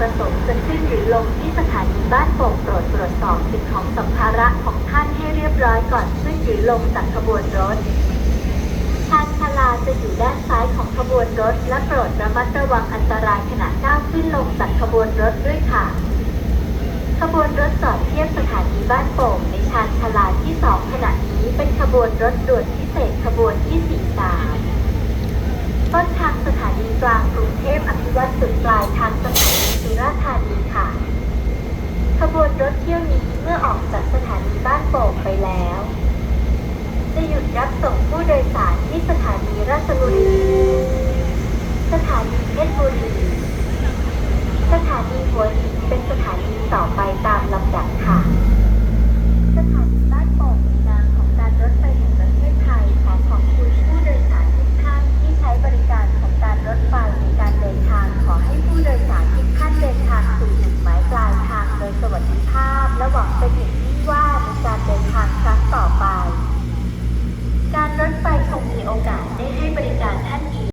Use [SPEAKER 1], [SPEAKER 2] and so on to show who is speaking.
[SPEAKER 1] ผสมจะขึ้นหรือลงที่สถานีบ้านโป่งโปรดตรวจสอบสิ่งของสัมภาระของท่านให้เรียบร้อยก่อนขึ้นหรือลงจากขบวนรถชานชาลาจะอยู่ด้านซ้ายของขบวนรถ และโปรดระมัดระวังอันตรายขณะก้าวขึ้นลงจากขบวนรถด้วยค่ะ ขบวนรถจอดเทียบสถานีบ้านโป่งในชานชาลาที่สองขณะนี้เป็นขบวนรถด่วนพิเศษขบวนที่ 43ต้นทางสถานีกลางกรุงเทพอภิวัตจุดปลายทางสถานีสุราษฎร์ธานีค่ะ ขบวนรถเที่ยวนี้เมื่อออกจากสถานีบ้านโป่งไปแล้ว จะหยุดรับส่งผู้โดยสารที่สถานีราชบุรี สถานีเพชรบุรี สถานีหัวหินเป็นสถานีต่อไปตามลำดับค่ะ สถานีบ้านโป่ง นี้ให้บริ